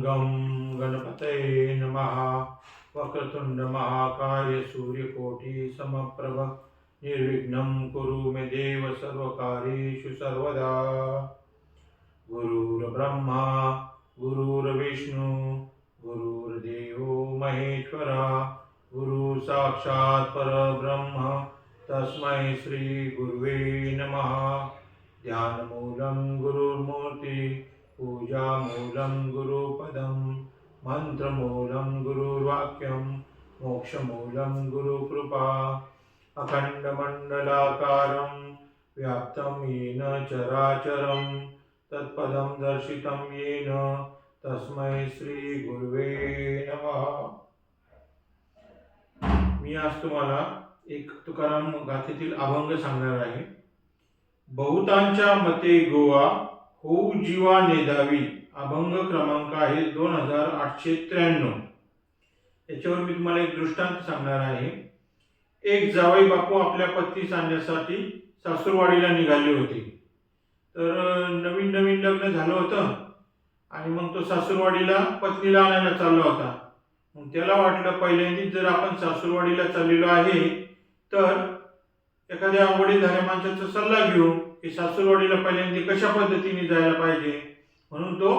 गं गणपतये नमः। वक्रतुण्ड महाकाय समप्रभ। निर्विघ्नं कुरु मे देव सर्वकार्येषु सर्वदा। गुरुर्ब्रह्मा गुरुर्विष्णु गुरुर्देवो महेश्वरा। गुरु साक्षात् परब्रह्म तस्मै श्रीगुर्वे नमः। ध्यानमूलं गुरुर्मूर्ति पूजामूलं गुरुपदं मन्त्रमूलं गुरुर्वाक्यं मोक्षमूलं गुरुकृपा अखण्डमण्डलाकारं व्याप्तं येन चराचरं तत्पदं दर्शितं येन तस्मै श्रीगुर्वे नमः। मी आज तुम्हाला एक तुकाराम गाथेतील अभंग सांगणार आहे. बहुतांच्या मते गोवा होऊ जीवा नेदावी. अभंग क्रमांक आहे दोन हजार आठशे त्र्याण्णव. याच्यावर मी तुम्हाला एक दृष्टांत सांगणार आहे. एक जावई बापू आपल्या पत्नीस आणण्यासाठी सासूरवाडीला निघाले होते. तर नवीन नवीन लग्न झालं होतं आणि मग तो सासूरवाडीला पत्नीला आणायला चालला होता. मग त्याला वाटलं पहिल्यांदाच जर आपण सासूरवाडीला चाललेलो आहे तर एखाद्या आवडीधाऱ्या माणसाचा सल्ला घेऊ की सासूरवाडीला पहिल्यांदा कशा पद्धतीने जायला पाहिजे? म्हणून तो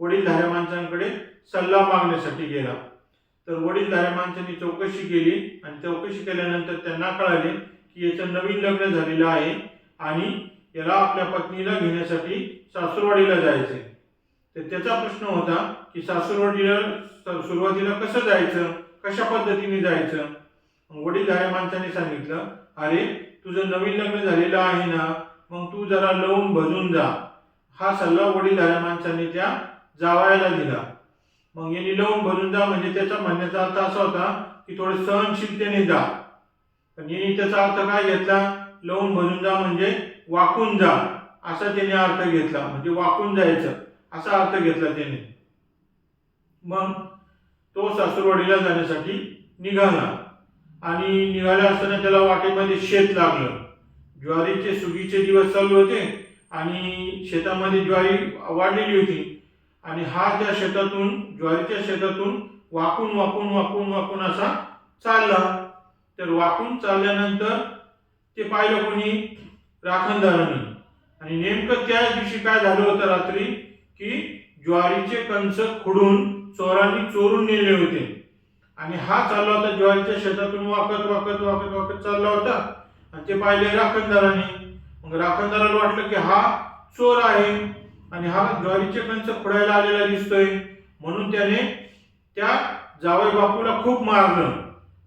वडीलधाऱ्या माणसांकडे सल्ला मागण्यासाठी गेला. तर वडीलधाऱ्या माणसांनी चौकशी केली आणि चौकशी केल्यानंतर त्यांना कळाले की याचं नवीन लग्न झालेलं आहे आणि याला आपल्या पत्नीला घेण्यासाठी सासूरवाडीला जायचे तर त्याचा प्रश्न होता की सासूरवाडीला सुरुवातीला कसं जायचं? कशा पद्धतीने जायचं? वडीलधाऱ्या माणसाने सांगितलं अरे तुझं नवीन लग्न झालेलं आहे ना मग तू जरा लवून भजून जा. हा सल्ला वडीलधाऱ्या माणसाने त्या जावायला दिला. मग यांनी लवून भजून जा म्हणजे त्याचा म्हणण्याचा अर्थ असा होता की थोडं सहनशीलतेने जा. पण यांनी त्याचा अर्थ काय घेतला? लवून भजून जा म्हणजे वाकून जा. असा त्याने अर्थ घेतला. म्हणजे वाकून जायचं. असा अर्थ घेतला त्याने. मग तो सासूरवाडीला जाण्यासाठी निघाला. आणि निघाला असताना त्याला वाटेमध्ये शेत लागलं. ज्वारीचे सुगीचे दिवस चालू होते आणि शेतामध्ये ज्वारी वाढलेली होती. आणि हा त्या शेतातून ज्वारीच्या शेतातून वाकून वाकून वाकून वाकून असा चालला. तर वाकून चालल्यानंतर ते पाहिलं कोणी? राखणदारांनी. आणि नेमकं त्याच दिवशी काय झालं होतं रात्री? की ज्वारीचे कंस खुडून चोरांनी चोरून नेले होते. आणि हा चालला होता ज्वारीच्या शेतातून वाकत वाकत वाकत वाकत चालला होता. आणि ते पाहिले राखणदाराने. मग राखणदाराला वाटलं की हा चोर आहे आणि हा ज्वारीचे कंच खुडायला आलेला दिसतोय. म्हणून त्याने त्या जावई बापूला खूप मारलं.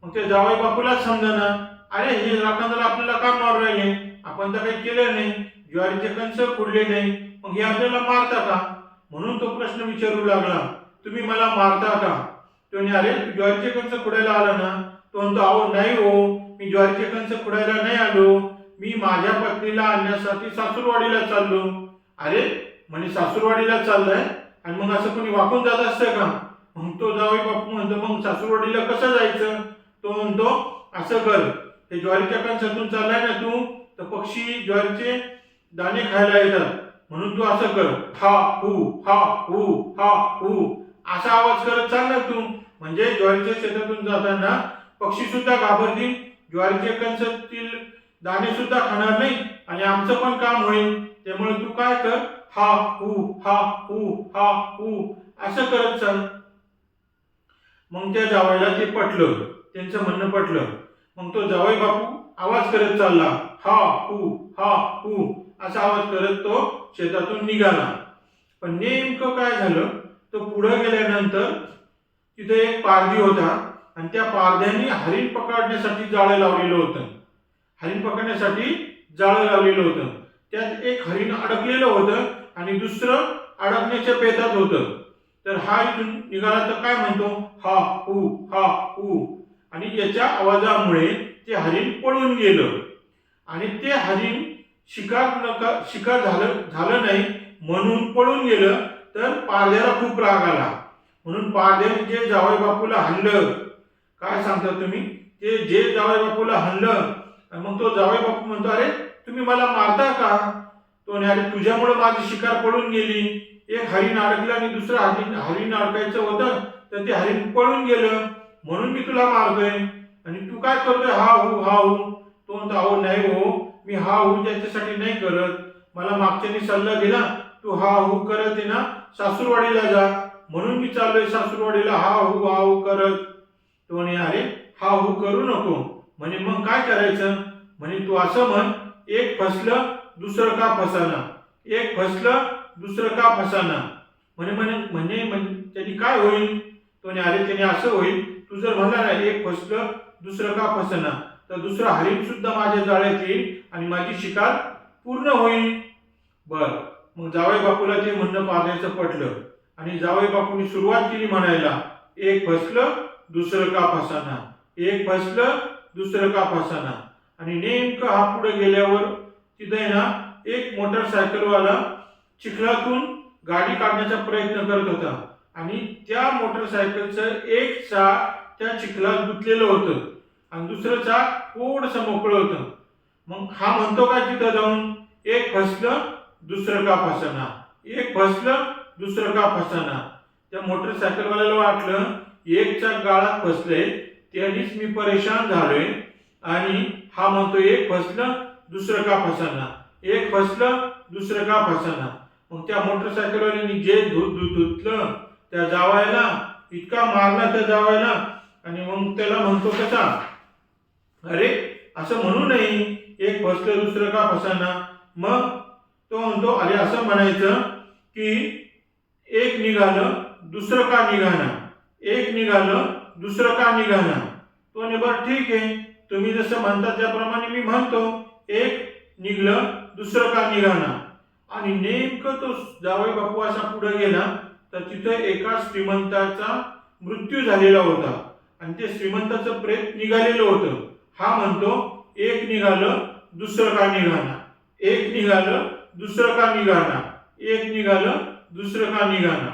मग त्या जावई बापूला समजना अरे हे राखणदार आपल्याला का मारू राहिले? आपण तर काही केलं नाही. ज्वारीचे कंस खुडले नाही. मग हे आपल्याला मारता का? म्हणून तो प्रश्न विचारू लागला तुम्ही मला मारता का? तो अरे ज्वारीचे कंस खुडायला आला ना? तो म्हणतो अहो नाही हो. मी ज्वारीचे कंस खुडायला नाही आलो. मी माझ्या पत्नीला आणण्यासाठी सासूरवाडीला चाललो. अरे म्हणे सासूरवाडीला चाललाय? आणि मग असं कोणी वाकून जात असतं का? मग तो जावई बापू म्हणतो मग सासूरवाडीला कसं जायचं? तो म्हणतो असं कर. हे ज्वारीच्या कणसातून चाललाय ना तू तर पक्षी ज्वारीचे दाणे खायला येतात. म्हणून तू असं कर. हा हू हा हू हा हू. असा आवाज करत चाल ना तू. म्हणजे ज्वारीच्या शेतातून जाताना पक्षी सुद्धा घाबरतील. ज्वारीच्या कणसातील दाणे सुद्धा खाणार नाही आणि आमचं पण काम होईल. त्यामुळे तू काय कर? हा हू हा हू हा हू. असं करत चाल. मग त्या जावयाला ते पटलं. त्यांचं म्हणणं पटलं. मग तो जावई बापू आवाज करत चालला. हा हू हा हू. असा आवाज करत तो शेतातून निघाला. पण नेमकं काय झालं? तो पुढे गेल्यानंतर तिथे एक पारधी होता. आणि त्या पारध्याने हरिण पकडण्यासाठी जाळं लावलेलं होतं. हरिण पकडण्यासाठी जाळं लावलेलं होतं. त्यात एक हरिण अडकलेलं होतं आणि दुसरं अडकण्याच्या बेतात होतं. तर हा इथून निघाला तर काय म्हणतो? हा ऊ हा ऊ. आणि याच्या आवाजामुळे ते हरिण पळून गेलं. आणि ते हरिण शिकार नका शिकार झालं झालं नाही म्हणून पळून गेलं तर पारध्याला खूप राग आला. म्हणून पारध्याने जे जावई बापूला हल्लं काय सांगता तुम्ही? ते जे जावई बापूला हल्लं मग तो जावई बापू म्हणतो अरे तुम्ही मला मारता का? तो नाही अरे तुझ्यामुळे माझी शिकार पळून गेली. एक हरिण अडकलं आणि दुसरं हरिण हरिण अडकायचं होतं तर ते हरिण पळून गेलं. म्हणून मी तुला मारतोय. आणि तू काय करतोय? हा हो हा हो. तो म्हणतो अहो नाही हो मी हा हो त्याच्यासाठी नाही करत. मला मागच्याने सल्ला दिला तू हा हो करत आहे ना सासूरवाडीला जा. म्हणून मी चाललोय सासूरवाडीला हा हो हा हो करत. तो म्हणे अरे हा हू करू नको. म्हणे मग काय करायचं? म्हणे तू असं म्हण एक फसलं दुसरं का फसाना? एक फसलं दुसरं का फसाना? म्हणे म्हणे म्हणे त्यांनी काय होईल? तो म्हणे अरे त्याने असं होईल तू जर म्हणला ना एक फसलं दुसरं का फसना? तर दुसरं हरिण सुद्धा माझ्या जाळ्यात येईल आणि माझी शिकार पूर्ण होईल. बर मग जावई बापूला ते म्हणणं पाहण्याचं पटलं आणि जावई बापूंनी सुरुवात केली म्हणायला एक फसलं दुसरं का फसाना? एक फसलं दुसरं का फसाना? आणि नेमकं हा पुढे गेल्यावर तिथे आहे ना एक मोटरसायकलवाला चिखलातून गाडी काढण्याचा प्रयत्न करत होता. आणि त्या मोटरसायकलचं एक चाक त्या चिखलात गुंतलेलं होतं. आणि दुसरं चाक थोडस मोकळं होतं. मग हा म्हणतो काय तिथं जाऊन? एक फसलं दुसरं का फसाना? एक फसलं दुसरं का फसाना? त्या मोटरसायकलवाल्याला वाटलं एकचा गाळा गाळात फसले त्यानेच मी परेशान झालोय. आणि हा म्हणतो एक फसलं दुसरं का फसना? एक फसलं दुसरं का फसना? मग त्या मोटरसायकलवाल्याने जे धुत धुतलं त्या जावायला इतका मारला त्या जावायला आणि मग त्याला म्हणतो कसा? अरे असं म्हणू नये एक फसलं दुसरं का फसाना? मग तो म्हणतो अरे असं म्हणायचं की एक निघालं दुसरं का निघाना एक निघालं दुसरं का निघाना तो निबर बरं ठीक आहे. तुम्ही जसं म्हणता त्याप्रमाणे मी म्हणतो. एक निघलं दुसरं का निघाला? आणि नेमकं तो जावई बापू असा पुढे गेला तर तिथे एका श्रीमंताचा मृत्यू झालेला होता. आणि ते श्रीमंताचं प्रेत निघालेलं होतं. हा म्हणतो एक निघालं दुसरं का निघाला? एक निघालं दुसरं का निघाला? एक निघालं दुसरं का निघाला?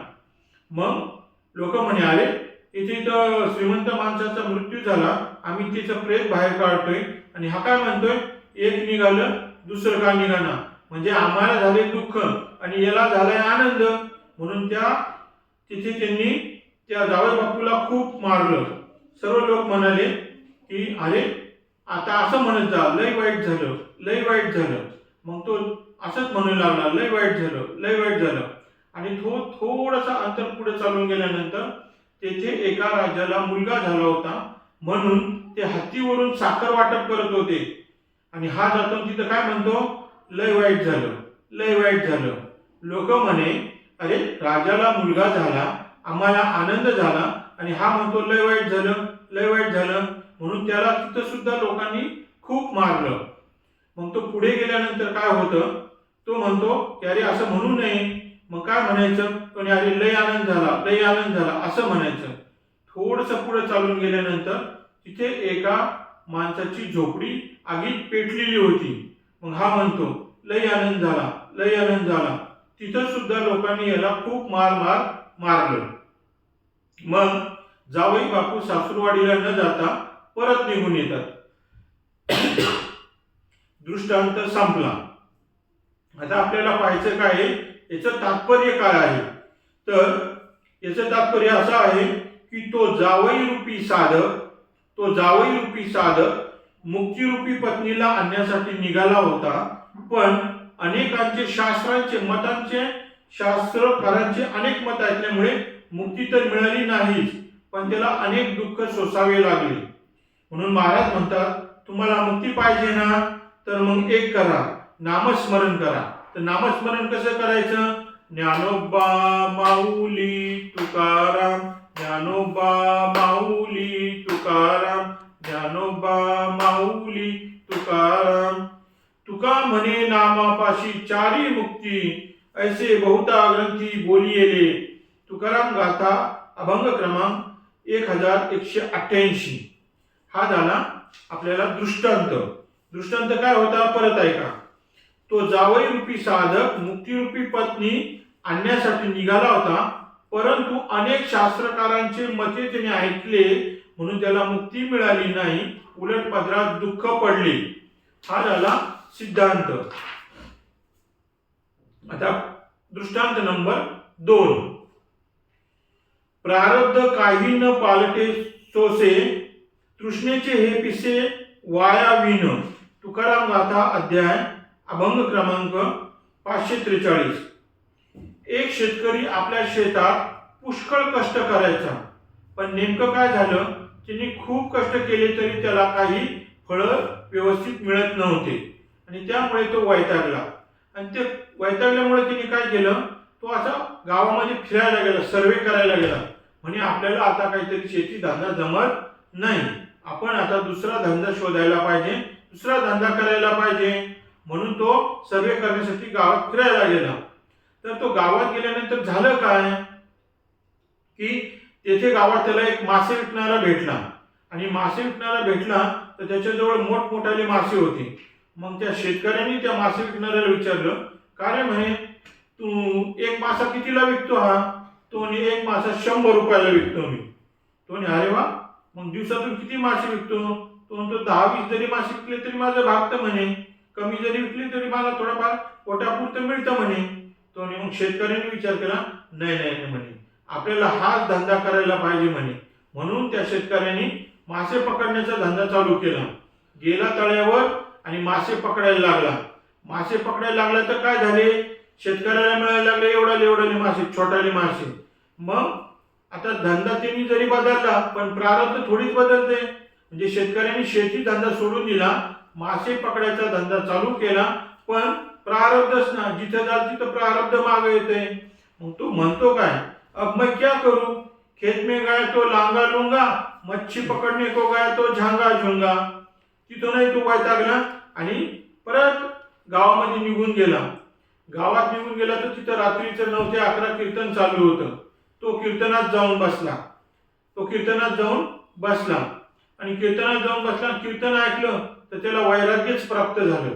मग लोक म्हणे इथे तर श्रीमंत माणसाचा मृत्यू झाला आम्ही तिचं प्रेत बाहेर काढतोय. आणि हा काय म्हणतोय? एक निघालं दुसरं का निघाना? म्हणजे आम्हाला झाले दुःख आणि याला झालाय आनंद. म्हणून त्या तिथे त्यांनी त्या जावळ बापूला खूप मारलं. सर्व लोक म्हणाले की अरे आता असं म्हणत जा लय वाईट झालं लय वाईट झालं. मग तो असंच म्हणू लागला लय वाईट झालं लय वाईट झालं. आणि तो थोडासा अंतर पुढे चालून गेल्यानंतर तेथे एका राजाला मुलगा झाला होता. म्हणून ते हत्तीवरून साखर वाटप करत होते. आणि हा जातो तिथं काय म्हणतो? लय वाईट झालं लय वाईट झालं. लोक म्हणे अरे राजाला मुलगा झाला आम्हाला आनंद झाला आणि हा म्हणतो लय वाईट झालं लय वाईट झालं. म्हणून त्याला तिथं सुद्धा लोकांनी खूप मारलं. मग तो पुढे गेल्यानंतर काय होतं? तो म्हणतो की अरे असं म्हणू नये. मग काय म्हणायचं? कोणी अरे लय आनंद झाला लय आनंद झाला असं म्हणायचं. थोडस पुढे चालून गेल्यानंतर तिथे एका माणसाची झोपडी आगीत पेटलेली होती. मग हा म्हणतो लय आनंद झाला लय आनंद झाला. तिथं सुद्धा लोकांनी याला खूप मार मार मारलं. मग जावई बापू सासूरवाडीला न जाता परत निघून येतात. दृष्टांत संपला. आता आपल्याला पाहायचं काय आहे? याचं तात्पर्य काय आहे? तर याचं तात्पर्य असं आहे की तो जावई रूपी साधक तो जावई रूपी साधक मुक्तिरूपी पत्नीला आणण्यासाठी निघाला होता. पण अनेकांचे शास्त्रांचे मतांचे शास्त्रकारांचे अनेक मत ऐकल्यामुळे मुक्ती तर मिळाली नाहीच पण त्याला अनेक दुःख सोसावे लागले. म्हणून महाराज म्हणतात तुम्हाला मुक्ती पाहिजे ना? तर मग एक करा नामस्मरण करा. तर नामस्मरण कसं करायचं? ज्ञानोबा माऊली तुकाराम ज्ञानोबा माऊली तुकाराम ज्ञानोबा माऊली तुकाराम. तुका म्हणे नामापाशी चारी मुक्ती ऐसे बहुता ग्रंथी बोलियेले. तुकाराम गाथा अभंग क्रमांक एक हजार एकशे अठ्ठ्याऐंशी हा झाला आपल्याला दृष्टांत. दृष्टांत काय होता? परत ऐका. तो जावई रूपी साधक मुक्तिरूपी पत्नी आणण्यासाठी निघाला होता. परंतु अनेक शास्त्रकारांचे मते त्याने ऐकले म्हणून त्याला मुक्ती मिळाली नाही. उलट पदरात दुःख पडले. हा झाला सिद्धांत. आता दृष्टांत नंबर दोन. प्रारब्ध काही न पालटे सोसे तृष्णेचे हे पिसे वाया विन तुकाराम गाथा अध्याय अभंग क्रमांक पाचशे त्रेचाळीस एक शेतकरी आपल्या शेतात पुष्कळ कष्ट करायचा. पण नेमकं काय झालं? त्यांनी खूप कष्ट केले तरी त्याला काही फळं व्यवस्थित मिळत नव्हते. आणि त्यामुळे तो वैतागला. आणि ते वैतागल्यामुळे त्यांनी काय केलं? तो असा गावामध्ये फिरायला गेला सर्वे करायला गेला. म्हणजे आपल्याला आता काहीतरी शेती धंदा जमत नाही. आपण आता दुसरा धंदा शोधायला पाहिजे दुसरा धंदा करायला पाहिजे. म्हणून तो सर्वे करण्यासाठी गावात फिरायला गेला. तर तो गावात गेल्यानंतर झालं काय? की तेथे गावात त्याला एक मासे विकणारा भेटला. आणि मासे विकणारा भेटला तर त्याच्याजवळ मोठमोठाले मासे होते. मग त्या शेतकऱ्यांनी त्या मासे विकणाऱ्याला विचारलं काय रे म्हणे? तू एक मासा कितीला विकतो हा? तो एक मासा शंभर रुपयाला विकतो मी. तो अरे वा! मग दिवसातून किती मासे विकतो? तो म्हणतो दहा वीस जरी मासे विकले तरी माझं भागतं म्हणे. कमी जरी विकली तरी मला थोडंफार पोटापुरतं मिळतं म्हणे. तो मग शेतकऱ्यांनी विचार केला नाही नाही नाही म्हणे. आपल्याला हाच धंदा करायला पाहिजे म्हणे. म्हणून त्या शेतकऱ्यांनी मासे पकडण्याचा धंदा चालू केला. गेला तळ्यावर आणि मासे पकडायला लागला. मासे पकडायला लागला तर काय झाले? शेतकऱ्याला मिळायला लागले एवढाले एवढाले मासे छोटाले मासे. मग आता धंदा त्यांनी जरी बदलला पण प्रारब्ध थोडीच बदलते. म्हणजे शेतकऱ्यांनी शेती धंदा सोडून दिला मासे पकडायचा धंदा चालू केला पण प्रारब्धच ना जिथं जा तिथं प्रारब्ध माग येते मग तो म्हणतो काय? अब मैं क्या करू? खेत में गया तो लांगा लुंगा मच्छी पकडणे को गया तो झांगा झुंगा. तिथूनही तो वैतागला आणि परत गावामध्ये निघून गेला. गावात निघून गेला तर तिथं रात्रीचं नऊ ते अकरा कीर्तन चालू होतं. तो कीर्तनात जाऊन बसला. तो कीर्तनात जाऊन बसला. आणि कीर्तनात जाऊन बसला कीर्तन ऐकलं. तर त्याला वैराग्यच प्राप्त झालं.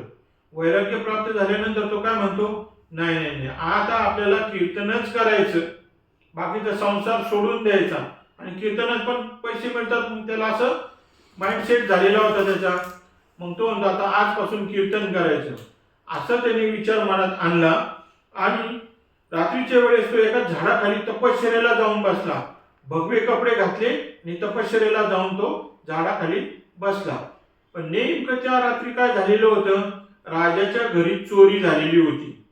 वैराग्य प्राप्त झाल्यानंतर तो काय म्हणतो? नाही नाही नाही. आता आपल्याला कीर्तनच करायचं. बाकीचा संसार सोडून द्यायचा. आणि कीर्तनात पण पैसे मिळतात. मग त्याला असं माइंडसेट झालेला होता त्याचा. मग तो म्हणतो आता आजपासून कीर्तन करायचं. असं त्याने विचार मनात आणला आणि रात्रीच्या वेळेस तो एका झाडाखाली तपश्चर्याला जाऊन बसला. भगवे कपडे घातले आणि तपश्चर्याला जाऊन तो झाडाखाली बसला. पण नेमकं त्या रात्री काय झालेलं होतं? राजाच्या घरी चोरी झालेली होती.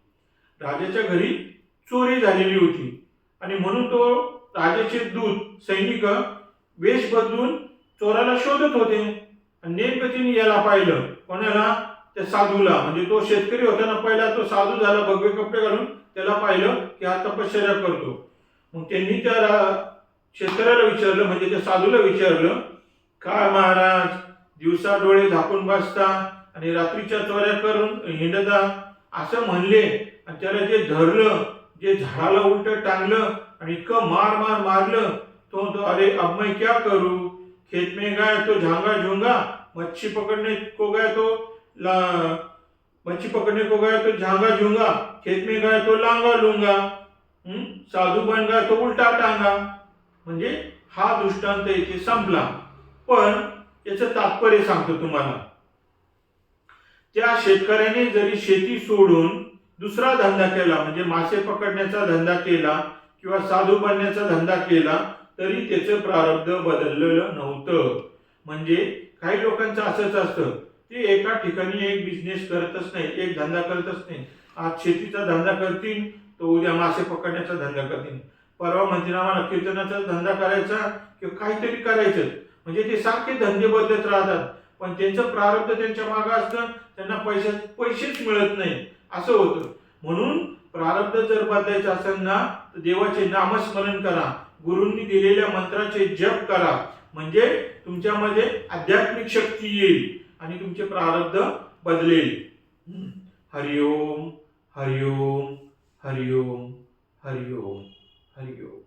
राजाच्या घरी चोरी झालेली होती. आणि म्हणून तो राजाचे दूत सैनिक वेश बदलून चोराला शोधत होते. आणि नेमकं तिने याला पाहिलं. कोणाला? त्या साधूला. म्हणजे तो शेतकरी होता ना पहिला तो साधू झाला भगवे कपडे घालून त्याला पाहिलं की हा तपश्चर्या करतो. मग त्यांनी त्या रा- शेतकऱ्याला विचारलं म्हणजे त्या साधूला विचारलं काय महाराज दिवसा डोळे झाकून बसता आणि रात्रीच्या चोऱ्या करून हिंडता असं म्हणले. आणि त्याला जे धरलं जे झाडाला उलट टांगलं आणि इतकं मार मार मारलं तो म्हणतो अरे अब मैं क्या करू? खेत में गया तो झांगा झुंगा मच्छी पकडणे को गया तो ला मच्छी पकडणे को गया तो झांगा झुंगा खेत में गया तो लांगा लुंगा साधू बन गया तो उलटा टांगा. म्हणजे हा दृष्टांत इथे संपला. पण याचं तात्पर्य सांगतो तुम्हाला. त्या शेतकऱ्याने जरी शेती सोडून दुसरा धंदा केला म्हणजे मासे पकडण्याचा धंदा केला किंवा साधू बनण्याचा धंदा केला तरी त्याचं प्रारब्ध बदललेलं नव्हतं. म्हणजे काही लोकांचं असंच असतं ते एका ठिकाणी एक बिझनेस करतच नाही एक धंदा करतच नाही. आज शेतीचा धंदा करतील तर उद्या मासे पकडण्याचा धंदा करतील. परवा म्हणतील आम्हाला कीर्तनाचा धंदा करायचा किंवा काहीतरी करायचं. म्हणजे ते सारखे धंदे बदलत राहतात. पण त्यांचं प्रारब्ध त्यांच्या मागं असतं त्यांना पैसे पैसेच मिळत नाही. असं होतं. म्हणून प्रारब्ध जर बदलायचं असेल ना तर देवाचे नामस्मरण करा. गुरूंनी दिलेल्या मंत्राचे जप करा. म्हणजे तुमच्यामध्ये आध्यात्मिक शक्ती येईल आणि तुमचे प्रारब्ध बदलेल. हरिओम हरिओम हरिओम हरिओम हरिओम